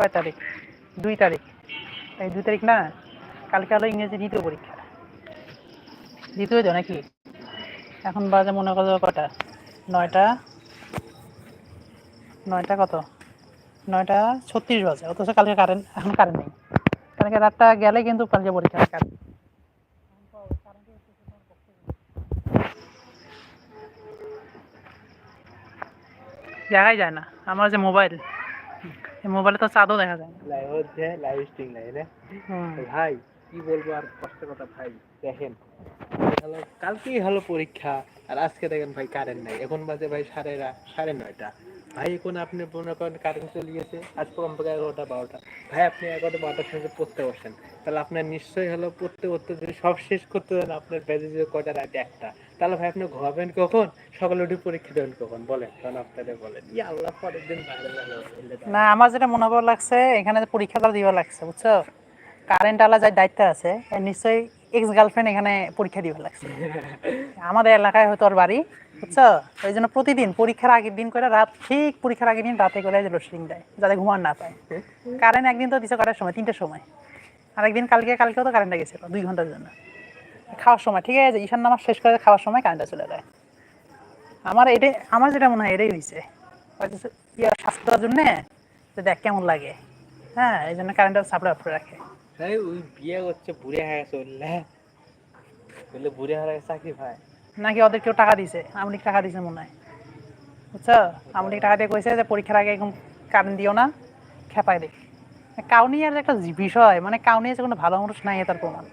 কয় তারিখ, দুই তারিখ। এই দুই তারিখ না, কালকে হলো ইংরেজি দ্বিতীয় পরীক্ষা। দ্বিতীয় তো নাকি? এখন বাজে মনে করো কটা? নয়টা নয়টা কত? নয়টা ছত্রিশ বাজে, অথচ কালকে কারেন্ট এখন কারেন্ট নেই। কালকে রাতটা গেলে কিন্তু কালকে পরীক্ষা কারেন্ট দেখাই যায় না। আমার যে মোবাইল মোবাইলে তো চাঁদও দেখা যায় লাইভ হচ্ছে লাইভ স্ট্রিং নাই না। ভাই কি বলব আর কষ্ট কথা ভাই দেখেন। হ্যালো কালকেই হলো পরীক্ষা আর আজকে দেখেন ভাই কারেন্ট নাই। এখন বাজে ভাই সাড়ে সাড়ে নয়টা। ভাই, এখন আপনি মনে করেন কারেন্ট চলে গেছে আজ কমপক্ষে এগারোটা, বারোটা। ভাই, আপনি এগারোটা, বারোটার সঙ্গে পড়তে বসেন, তাহলে আপনার নিশ্চয়ই হলো পড়তে পড়তে যদি সব শেষ করতে দেন, আপনার বেজে যে কয়টা রাত একটা। তাহলে ভাই, আপনি ঘুমাবেন কখন? সকালে উঠে পরীক্ষা দেবেন কখন? বলেন, কারণ আপনাদের বলেন। ই আল্লাহ, পরের দিন না, আমার যেটা মনে লাগছে, এখানে পরীক্ষাটা দিবা লাগছে, বুঝছ? কারেন্ট আলা যার দায়িত্ব আছে নিশ্চয়ই এক্স গার্লফ্রেন্ড এখানে পরীক্ষা দিবা লাগছে। আমাদের এলাকায় হয়তো ওর বাড়ি, বুঝছ? ওই জন্য প্রতিদিন পরীক্ষার আগের দিন করে রাত, ঠিক পরীক্ষার আগের দিন রাতে করে লোডশেডিং দেয়, যাতে ঘুমান না পায়। কারেন্ট একদিন তো দিছে কটার সময়, তিনটের সময়। আর একদিন কালকে, কালকেও তো কারেন্টটা গেছিল, দুই ঘণ্টার জন্য। খাওয়ার সময়, ঠিক আছে, ঈশান নামাজ শেষ করে খাওয়ার সময় কারেন্টটা চলে যায়। আমার এটাই আমার যেটা মনে হয় এটাই হয়েছে স্বাস্থ্যের জন্যে দেখ কেমন লাগে। হ্যাঁ এই জন্য কারেন্টটা সাপ্লাই করে রাখে। ভাই, ওই বিয়ে করছে বুড়ে হয়ে গেছে বললে। বুড়ে হয়ে গেছে চাকরি ভাই নাকি ওদের কেউ টাকা দিছে? আমলিক টাকা দিছে মনে হয়। বুঝছ? আমলিক টাকা দিয়ে কইছে যে পরীক্ষার আগে এরকম কারেন্ট দিও না, খেপাই দেখ কাউনিয়ার একটা বিষয় মানে কাউনিয়া যে কোনো ভালো মানুষ নাই তার প্রমাণ।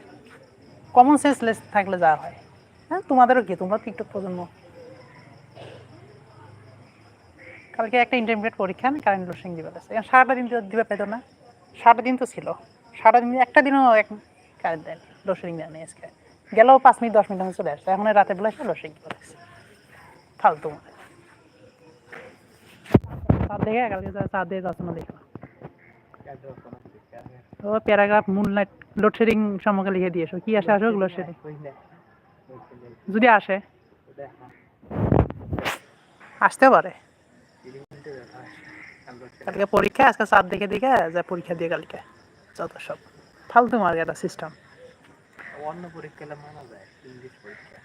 কমন সেন্স লেস থাকলে যা হয়। হ্যাঁ তোমাদেরও কি? তোমরা টিকটক প্রজন্ম। কালকে একটা ইন্টারমিডিয়েট পরীক্ষা আমি কারেন্ট লোডশেডিং দিবে সারাটা দিন দিবে পেতো না। সারাটা দিন তো ছিল। সারাটা দিন একটা দিনও এক কারেন্ট দেয় লোডশেডিং দেয়নি আজকে। গেলেও পাঁচ মিনিট, দশ মিনিট হয়ে চলে আসছে এখন এই রাতে বেলা এসে লোডশেডিং করে লাগছে ফালতু মানে চাঁদ দেখে কালকে চাঁদ দিয়ে যাচ্ছে না দেখো। ও প্যারাগ্রাফ মুন লাইট লোডশেডিং সম্পর্কে লিখে দিয়েছ। কি আসে, আসুক লোডশেডিং যদি আসে। আসতে পারে। কালকে পরীক্ষা, আজকে চাঁদ দেখে দেখে, যা পরীক্ষা দিয়ে কালকে। যত সব। ফালতু মার্ক একটা সিস্টেম অন্য পরীক্ষা মানা যায় ইংলিশ পরীক্ষা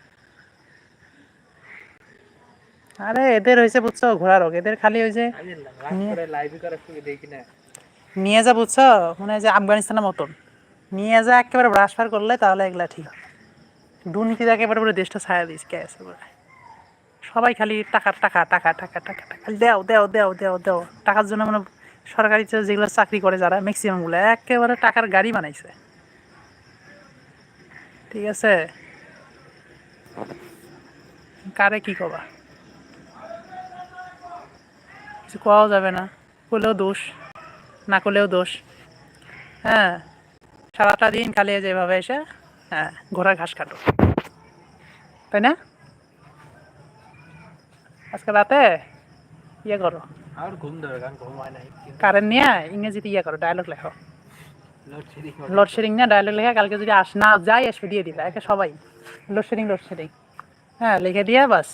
আরে এদের হয়েছে বুঝছ ঘোড়া রোগ। এদের খালি ওই যে নিয়ে যা বুঝছ মনে যে আফগানিস্তানের মতন। নিয়ে যা একেবারে ব্রাশ ফার করলে তাহলে এগুলা ঠিক হবে। দুর্নীতি একেবারে পুরো দেশটা ছায়া দিস কে আছে সবাই খালি টাকা টাকা টাকা টাকা টাকা টাকা দেও দেও দেও দেও দেও। টাকার জন্য মানে সরকারি যেগুলো চাকরি করে যারা ম্যাক্সিমামগুলো একেবারে টাকার গাড়ি বানাইছে। ঠিক আছে? কারে কি কবা? কিছু কোয়াও যাবে না, করলেও দোষ, না করলেও দোষ। হ্যাঁ সারাটা দিন খালি যেভাবে এসে হ্যাঁ ঘোড়ার ঘাস কাটো। তাই না? আজকে রাতে ইয়ে করো। আর ঘুম ধরে কারণ ঘুম হয় নাই কারেন্ট নিয়ে ইংরেজিতে ইয়ে করো ডায়লগ লেখো লোডশেডিং নিয়ে ডায়লগ লেখা কালকে যদি আস না আসবে দিয়ে দিবে একে সবাই লোডশেডিং লোডশেডিং হ্যাঁ লিখে দিয়ে বাস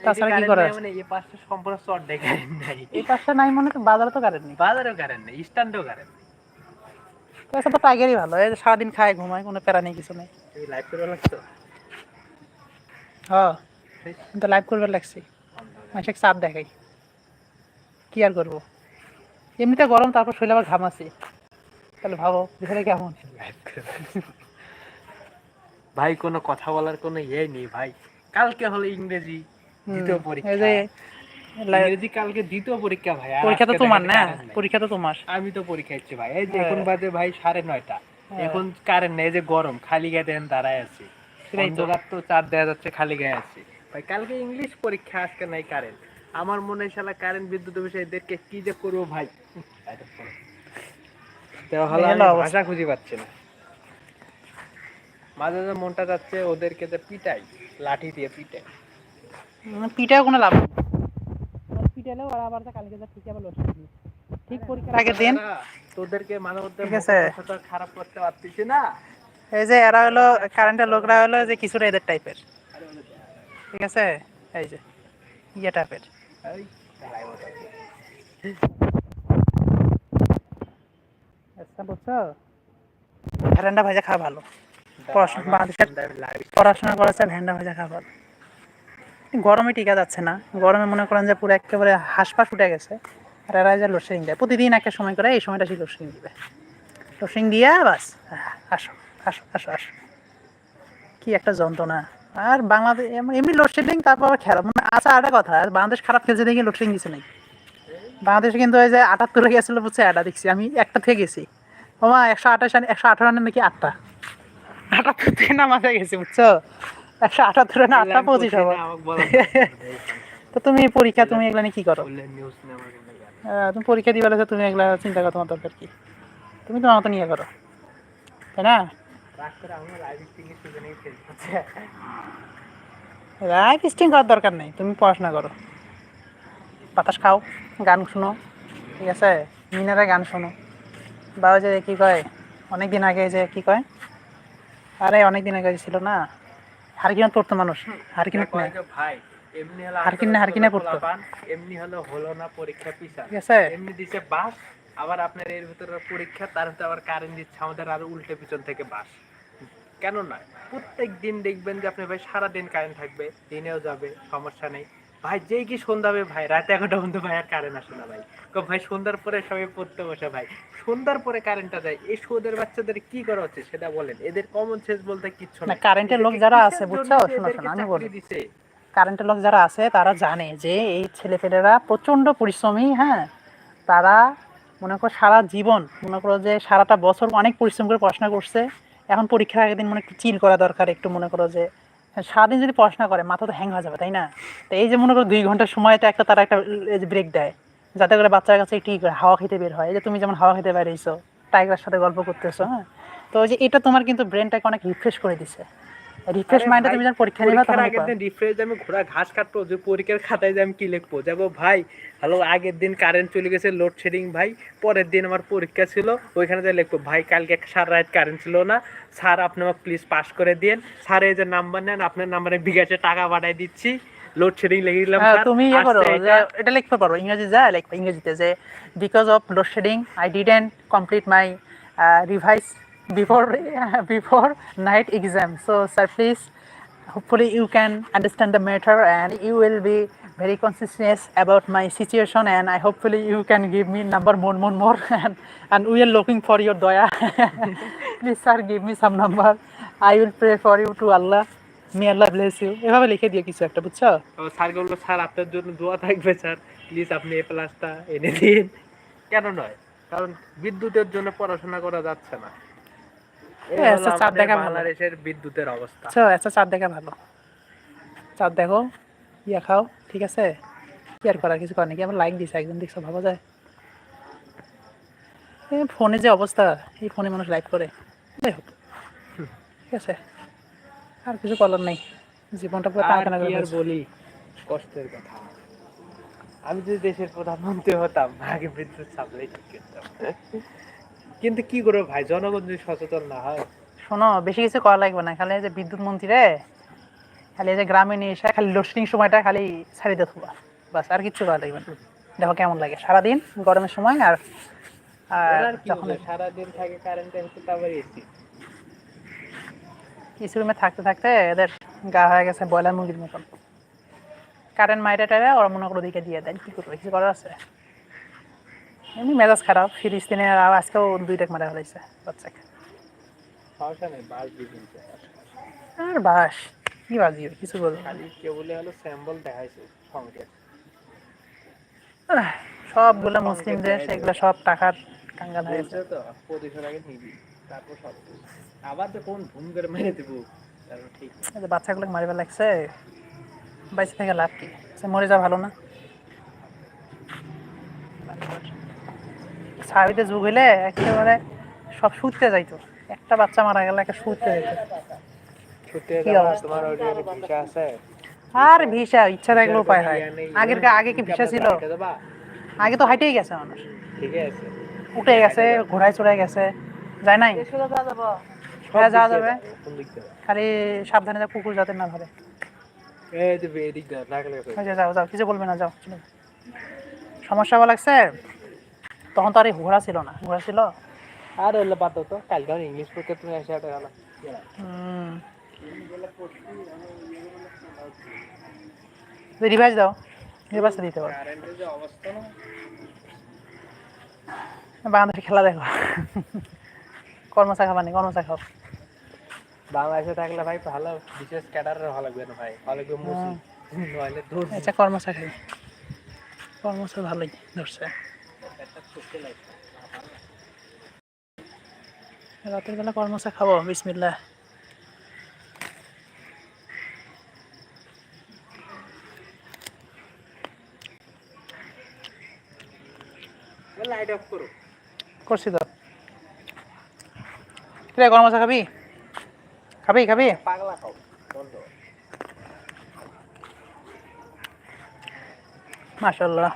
তাছাড়া কি? মানে এই সম্পূর্ণ দেখে নাই এই পাশটা নাই মনে তো বাজারে তো কারেন্ট নেই বাজারেও কারেন্ট নেই স্ট্যান্ডেও কারেন্ট তো এসব তো টাইগারই ভালো এই সারাদিন খায় ঘুমায় কোনো প্যারা নেই কিছু নেই লাইভ করে লাগছো হ্যাঁ কিন্তু লাইভ করবে লাগছি মানুষকে চাপ দেখাই কি আর করব? এমনিতে গরম তারপর শরীরে আবার ঘামাচ্ছি তাহলে ভাবো বিষয়টা কেমন? ভাই কোনো কথা বলার কোনো ইয়ে নেই ভাই। কালকে হলো ইংরেজি দ্বিতীয় পরীক্ষা। ইংরেজি কালকে দ্বিতীয় পরীক্ষা ভাই পরীক্ষা তো তোমার না? পরীক্ষা তো তোমার। আমি তো পরীক্ষা দিচ্ছি ভাই। এই যে হ্যাঁ। এখন বাজে ভাই সাড়ে নয়টা। হ্যাঁ। এখন কারেন্ট নেই যে গরম খালি গায়ে দেখেন দাঁড়ায় আছি। তো। অন্ধকার তো চার দেখা যাচ্ছে খালি গায়ে আছি। ভাই কালকে ইংলিশ পরীক্ষা আজকে নাই কারেন্ট আমার মনে হয় শালা কারেন্ট বিদ্যুৎ অফিসে এদেরকে কি যে করব ভাই। ভাষা খুঁজে পাচ্ছি না। মাঝে মাঝে মনটা যাচ্ছে ওদেরকে যে পিটাই লাঠি দিয়ে পিটাই। উম, কোনো লাভ পিঠালেও ওরা আবার তো কালকে যা ঠিক আবার ঠিক পরীক্ষার আগে দিন। তোদেরকে মাঝে মধ্যে ঠিক আছে। খারাপ করতে পারতেছি না। এই যে এরা হলো কারেন্টের লোকরা হলো যে কিছুটা এদের টাইপের ঠিক আছে? এই যে ইয়ে টাইপের ভ্যারেন্ডা ভাজা খাওয়া ভালো। পড়াশোনা করাচ্ছে ভ্যান্ডা ভাজা খাওয়া ভালো। গরমে টিকা যাচ্ছে না। গরমে মনে করেন যে পুরো একেবারে হাঁসপাস উঠে গেছে। আর এরা যে লোডশেডিং দেয়। প্রতিদিন একটা সময় করে এই সময়টা সেই লোডশেডিং দিবে। লোডশেডিং দিয়ে বাস। আসো আসো আসো আসো। কি একটা যন্ত্রণা। আর বাংলাদেশ এমনি লোডশেডিং তারপর আবার খেলা। মানে আচ্ছা একটা কথা আর বাংলাদেশ খারাপ খেলছে দেখে লোডশেডিং কিছু নেই। বাংলাদেশে কিন্তু ওই যে আটাত্তরে গেছিল বুঝছে এটা দেখছি। আমি একটা থেকে গেছি। ওমা একশো আঠাশ একশো আঠারো রানে নাকি আটটা? আটাত্তর থেকে নামাতে গেছি বুঝছ? একশো আটাত্তর রানে আটটা পঁচিশ হবে। তো তুমি পরীক্ষা তুমি এগুলা নিয়ে কি করো? তুমি পরীক্ষা দিবে তো তুমি এগুলা চিন্তা করো তোমার দরকার কি? তুমি তোমার মতো নিয়ে করো। তাই না? লাইভ স্ট্রিমিং এর সুযোগ নিয়ে ফেলছি লাইফ স্টিং করার দরকার নেই তুমি পড়াশোনা করো। বাতাস খাও গান শুনো ঠিক আছে? মিনারে গান শোনো। বা যে কি কয়? অনেক দিন আগে যে কি কয়? আরে অনেক দিন আগে ছিল না? হারকিনত পড়তো মানুষ। হারকিনত কয় ভাই এমনি হলো হারকিন না, পড়তো। এমনি হলো হলো না পরীক্ষা পিছা। ঠিক আছে? এমনি দিছে বাস আবার আপনার এর ভিতরে পরীক্ষা তার ভিতরে আবার কারেন্ট দিচ্ছে আমাদের আর উল্টে পিছন থেকে বাস। কেন নয় প্রত্যেক দিন দেখবেন যে আপনি ভাই সারা দিন কারেন্ট থাকবে দিনেও যাবে সমস্যা নেই। ভাই যেই কি সন্ধ্যা হবে ভাই রাতে এগারোটা পর্যন্ত ভাই আর কারেন্ট আসে না ভাই। ভাই সন্ধ্যার পরে সবাই পড়তে বসে ভাই। সন্ধ্যার পরে কারেন্টটা যায় এই সোদের বাচ্চাদের কি করা হচ্ছে সেটা বলেন। এদের কমন সেন্স বলতে কিচ্ছু না, কারেন্টের লোক যারা আছে, বুঝছ? শোনো, শোনো, আমি বলি। কারেন্টের লোক যারা আছে তারা জানে যে এই ছেলেপেলেরা প্রচণ্ড পরিশ্রমী হ্যাঁ? তারা মনে করো সারা জীবন মনে করো যে সারাটা বছর অনেক পরিশ্রম করে পড়াশোনা করছে। এখন পরীক্ষার আগের দিন মনে একটু চিল করা দরকার, একটু মনে করো যে, সারাদিন যদি পড়াশোনা করে, মাথা তো হ্যাং হয়ে যাবে, তাই না? তো এই যে মনে করো দুই ঘণ্টার সময়টা একটা, তারা একটা ব্রেক দেয়। যাতে করে বাচ্চার কাছে ঠিক করে হাওয়া খেতে বের হয়। যে তুমি যেমন হাওয়া খেতে বেরিয়েছো টাইগার সাথে গল্প করতেছো হ্যাঁ? তো যে এটা তোমার কিন্তু ব্রেনটাকে অনেক রিফ্রেশ করে দিছে। রিফ্রেশ মাইন্ডে তুমি যখন পরীক্ষা নিবা তখন আগের দিন রিফ্রেশ আমি ঘোড়া ঘাস কাটবো যে পরীক্ষার খাতায় যে আমি কি লিখব যাব ভাই হ্যালো আগের দিন কারেন্ট চলে গেছে লোডশেডিং ভাই পরের দিন আমার পরীক্ষা ছিল ওইখানে যে লিখব ভাই কালকে সারা রাত কারেন্ট ছিল না স্যার আপনি আমাকে প্লিজ পাস করে দিন স্যার এই যে নাম্বার নেন আপনার নাম্বারে বিকাশে টাকা পাঠাই দিচ্ছি লোডশেডিং লিখে দিলাম হ্যাঁ, তুমি ইয়ে করো এটা। লিখতে পারো ইংরেজি যা লিখবে ইংরেজিতে যে because of load shedding I didn't complete my revise before before night exam so sir please hopefully you can understand the matter and you will be very conscientious about my situation and I hopefully you can give me number more more more and and we are looking for your doya please sir give me some number I will pray for you to Allah may Allah bless you এভাবে লিখে দিও কিছু একটা বুঝছ sir বলল sir আপনার জন্য দোয়া থাকবে স্যার প্লিজ আপনি এ প্লাসটা এনে দিন কেন নয় কারণ বিদ্যুতের জন্য পড়াশোনা করা যাচ্ছে না হ্যাঁ, আচ্ছা, চাপ দেখা ভালো। বাংলাদেশের বিদ্যুতের অবস্থা। আচ্ছা আচ্ছা চাঁদ দেখা ভালো। চাঁদ দেখো ইয়া খাও ঠিক আছে? কি আর করার কিছু করার নাকি আবার লাইক দিছে একজন দেখছ ভাবা যায়? ফোনে যে অবস্থা এই ফোনে মানুষ লাইক করে। যাই হোক ঠিক আছে? আর কিছু করার নেই জীবনটা পুরো টানা করে বলি কষ্টের কথা। আমি যদি দেশের প্রধানমন্ত্রী হতাম আগে বিদ্যুৎ সাপ্লাই ঠিক করতাম। কিন্তু কি করব ভাই? জনগণ যদি সচেতন না হয়। শোনো বেশি কিছু করা লাগবে না। খালি যে বিদ্যুৎ মন্ত্রী রে খালি যে গ্রামে নিয়ে এসে খালি লোডশেডিং সময়টা খালি ছাড়ি দিয়ে থাকবা বাস আর কিছু করা লাগবে না। দেখো কেমন লাগে। সারাদিন গরমের সময় আর আর যখন সারাদিন থাকে কারেন্টের ভিতরে আবার এসি এসি রুমে থাকতে থাকতে এদের গা হয়ে গেছে ব্রয়লার মুরগির মতন। কারেন্ট মাইরে টাইরে ওরা মনে করে ওদিকে দিয়ে দেয়। কি করবে? কিছু করার আছে? এমনি মেজাজ খারাপ ফিরিস দিনে আর আজকেও দুইটা মারা ফেলাইছে বাচ্চাকে। আর বাস কি বাজিও কিছু বলব না। খালি কেবলে হলো স্যাম্বল দেখাইছে সবগুলো মুসলিম দেশ এগুলো সব টাকার কাঙ্গাল হয়ে গেছে। তো প্রতিশোধ আগে নিবি তারপর সব আবার তো কোন ভুম করে মেরে দেবো তারপর ঠিক। নেই। এই যে বাচ্চাগুলো মারিবার লাগছে বাইসে থেকে লাভ কি? মরে যা ভালো না? সাবিতে যুগ হইলে একেবারে সব শুতে যাইতো। একটা বাচ্চা মারা গেলে একটা শুতে যাইতো। আর ভিসা ইচ্ছা থাকলে উপায় হয় আগের আগে কি ভিসা ছিল? আগে তো হাইটেই গেছে মানুষ। উঠে গেছে ঘোড়ায় চড়ে গেছে। যায় নাই? হ্যাঁ, যাওয়া যাবে। যাব? খালি সাবধানে যা কুকুর যাতে না ধরে। যাও যাও কিছু বলবে না যাও সমস্যা লাগছে? তখন তো আর ঘোড়া ছিল না। ঘোড়া ছিল? আর হলো পাতো তো কালকে আমার ইংলিশ পরীক্ষা তুমি এসে একটা গেল। হুম। রিভাইজ দাও রিভাইজ দিতে পারো বাংলাদেশে খেলা দেখো। কর্মচা খাবানি কর্মচা খাও বাংলাদেশে থাকলে ভাই ভালো বিশেষ ক্যাডারের ভালো লাগবে না ভাই। ভালো লাগবে মুসি নইলে দূর আচ্ছা কর্মচা খাই ভালোই ধরছে। রাতের বেলা কর্মচা খাব বিসমিল্লা লাইট অফ করো। করছি তো। রে কর্মচা খাবি? খাবি খাবি? পাগলা খাও মাশাল্লাহ